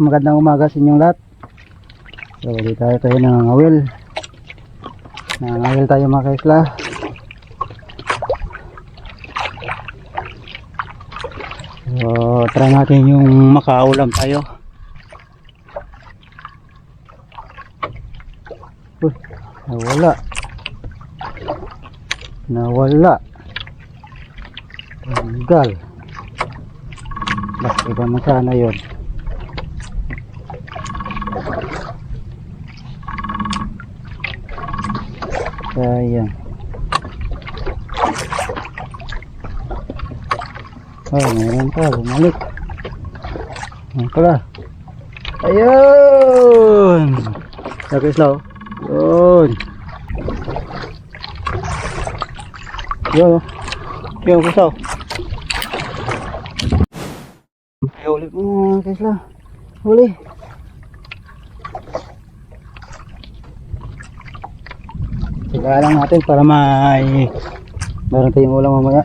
magandang umaga sa inyong lahat. So, dito tayo tayo nangangawil. Nangangawil tayo mga kaisla. So, try natin yung makaulam tayo. Uy, nawala. Nawala. Tanggal. Bah, iba na sana yun. Sayang. Oh, meron pa. Bumalik. Ayan pala. Ayun! Lagi slow. Yun. Yun. oh. Yun, kusaw. Ulit mo, Tesla. Huli. Sila lang natin para may meron tayong ulam mamaya.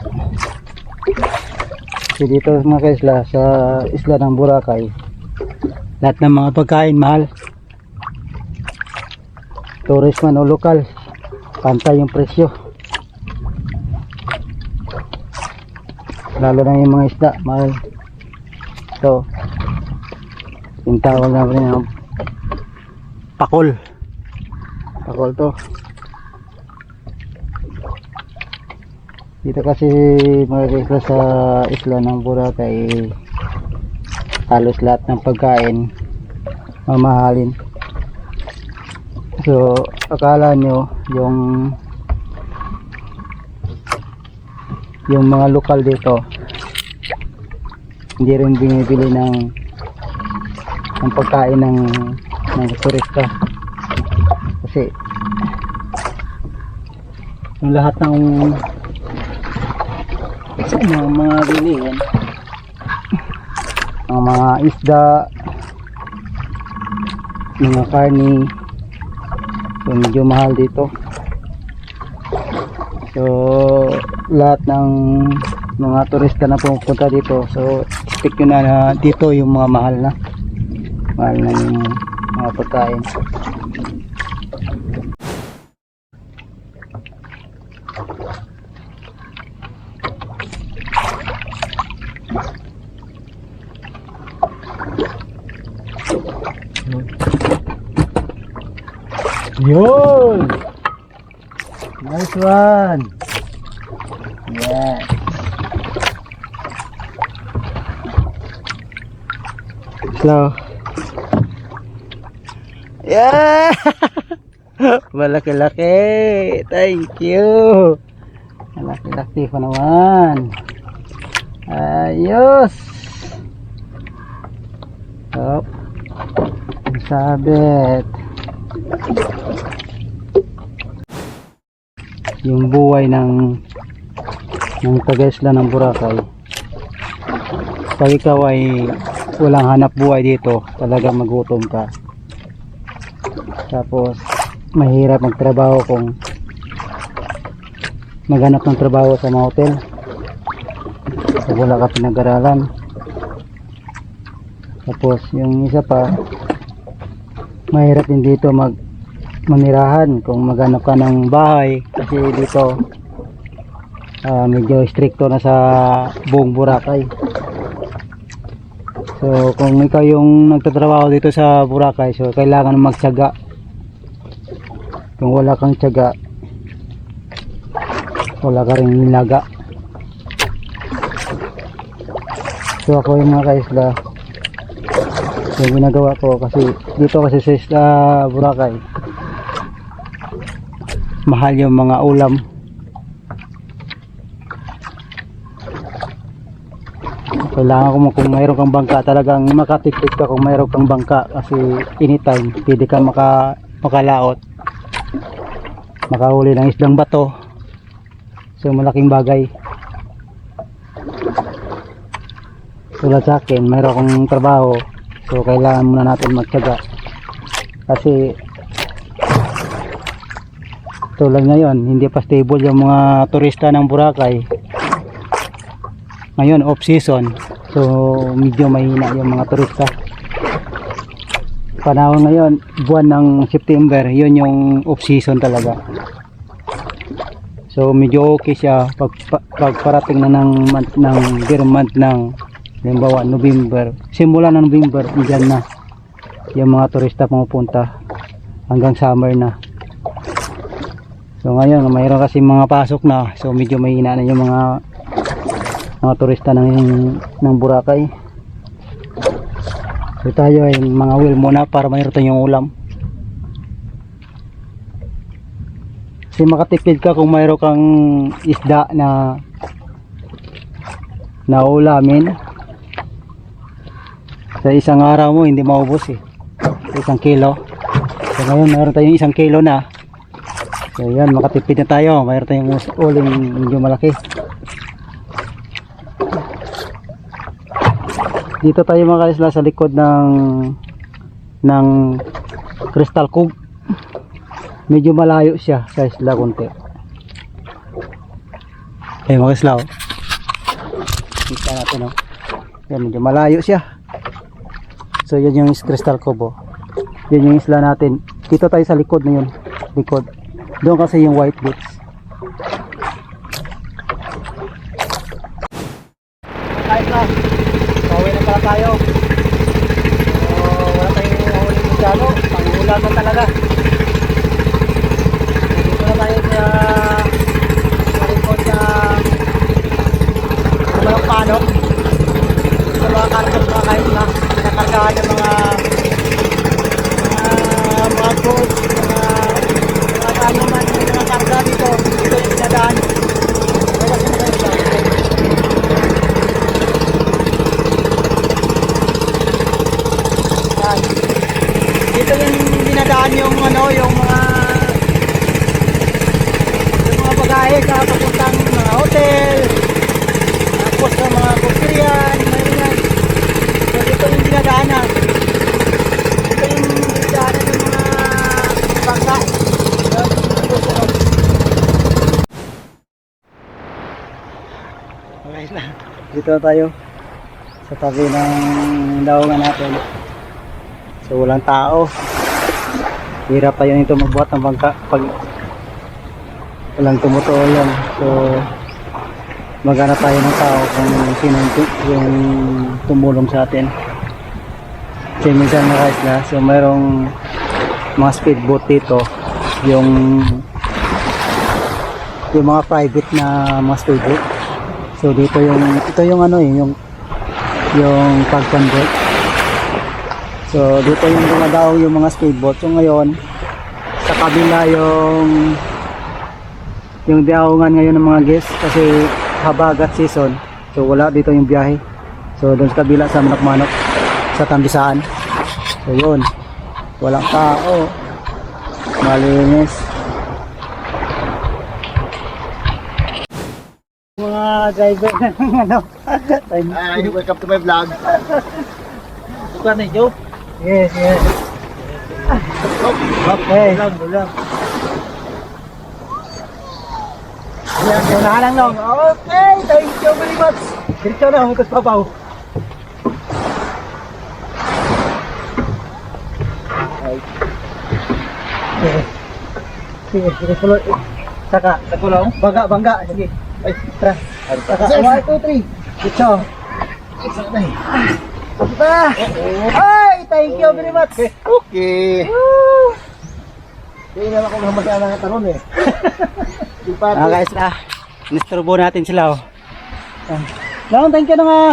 Kasi dito mga kaisla, sa isla ng Boracay, lahat ng mga pagkain mahal. Tourist man o lokal, pantay yung presyo. Lalo na yung mga isda, mahal. Ito, yung tawag namin yung pakol. Pakol to. Dito kasi mga kaisla sa isla ng Boracay halos lahat ng pagkain mamahalin. So, akala nyo yung yung mga lokal dito hindi rin binibili ng ng pagkain ng ng turista kasi yung lahat ng mga mga bilihin ang mga isda mga karni so medyo mahal dito. So lahat ng mga turista na pumupunta dito so expect nyo na, na dito yung mga mahal na. Mahal na yung mga pagkain Yun! Nice one! Yeah. Slow. Yeah! Malaki-laki! Thank you! Malaki-laki pa naman. Ayos! Up. Sabit. Yung buhay ng ng taga-isla ng Boracay. Pag ikaw ay walang hanap buhay dito talaga magutom ka. Tapos mahirap magtrabaho kung maghanap ng trabaho sa mga hotel. Pag wala ka pinag-aralan. Tapos yung isa pa mahirap din dito mag manirahan kung maghanap ka ng bahay. Kasi dito ah, medyo stricto na sa buong Boracay. So kung ikaw yung nagtatrabaho dito sa Boracay so kailangan magtyaga kung wala kang tyaga wala ka rin nilaga so ako yung mga kaisla yung ginagawa ko kasi dito kasi sa isla Boracay. Mahal yung mga ulam. Kailangan ko kung mayroon kang bangka talagang makatipid ka kung mayroon kang bangka kasi anytime pwede ka maka, makalaot. Makahuli ng isdang bato. So malaking bagay. Tulad sa akin mayroon akong trabaho so kailangan muna natin magtyaga. Kasi tulad ngayon hindi pa stable yung mga turista ng Boracay. Ngayon off season so medyo mahina yung mga turista. Panahon ngayon, buwan ng September, yun yung off-season talaga. So medyo okay siya pag, pa- pag parating na ng month ng beer month ng halimbawa November. Simula ng November, diyan na yung mga turista pumupunta hanggang summer na. So ngayon, mayroon kasi mga pasok na. So medyo may na yung mga mga turista ng ng Boracay. So tayo ay mga wheel muna para mayroon tayong ulam. Kasi makatipid ka kung mayroon kang isda na na ulamin. Sa isang araw mo hindi maubos eh. Sa isang kilo. So ngayon mayroon tayong isang kilo na. So yan makatipid na tayo. Mayroon tayong uling medyo malaki. Dito tayo mga kaisla sa likod ng ng Crystal Cove. Medyo malayo siya sa isla konti. Eh mga kaisla oh. Kita natin oh. Yan medyo malayo siya. So yan yung Crystal oh. Yan yung isla natin. Dito tayo sa likod na yun. Likod. Doon kasi yung white boots. Kahit na. Pauwi na pala tayo. So, wala tayong huli masyado. Pangulam na talaga. Dito na tayo sa sa likod sa sa mga panok. Sa mga kargos mga kahit na nakargahan ng mga mga mga goods, mga mga ano man, yung mga karga dito. Dito yung pinadaan. Wala sa mga isa. Yan. Dito yung dinadaan yung ano, yung mga yung mga bagahe sa papuntang mga hotel. Tapos sa mga kustriyan, mayroon yan. So dito yung dinadaanan. Dito yung dinadaanan ng mga bangka. Yan, dito sa Okay na. Dito na tayo sa tabi ng daungan natin. So walang tao. Hirap tayo nito magbuhat ng bangka pag walang tumutulong. So maghanap tayo ng tao kung sino yung, tu- yung tumulong sa atin. Kasi minsan na guys na, so mayroong mga speedboat dito, yung yung mga private na mga speedboat. So dito yung ito yung ano eh, yung yung pagpandot. So dito yung dumadaw yung mga speedboat. So ngayon sa kabila yung yung daungan ngayon ng mga guests kasi habagat season. So wala dito yung biyahe. So doon sa kabila sa Manok-Manok sa Tambisaan. So yun. Walang tao. Malinis. Mga driver ng ano. Hi, welcome to my vlog. Bukan na Joe? Yes, yes. Okay. Ulam, ulam. Yan, so nahalang lang. Okay, thank you very much. Diretso na, hukas papaw. Sige. Sige, sige, sulod. Saka, sa kulong? Bangga, bangga. Sige. Ay, tara. Saka, one, two, three. Kita. Ay, thank you very much. Okay. Hindi naman ako mamasya ng tanong eh. Ah guys, ah, nisturbo natin sila oh. Long, thank you na nga.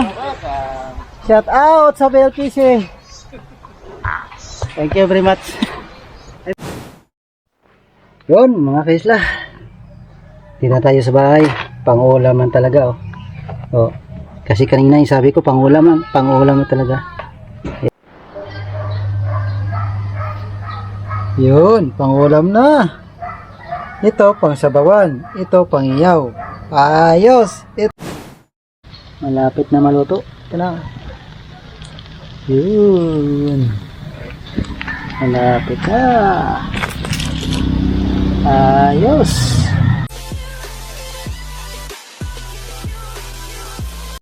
Shout out sa BLPC. Thank you very much. Yun, mga kaisla. Hindi na tayo sa bahay. Pang-ulaman talaga oh. Oh. Kasi kanina yung sabi ko pang-ulaman, pang-ulaman talaga. Yun, pang-ulam na. Ito pang sabawan, ito pang iyaw. Ayos. Ito. Malapit na maluto. Ito na. Yun. Malapit na. Ayos.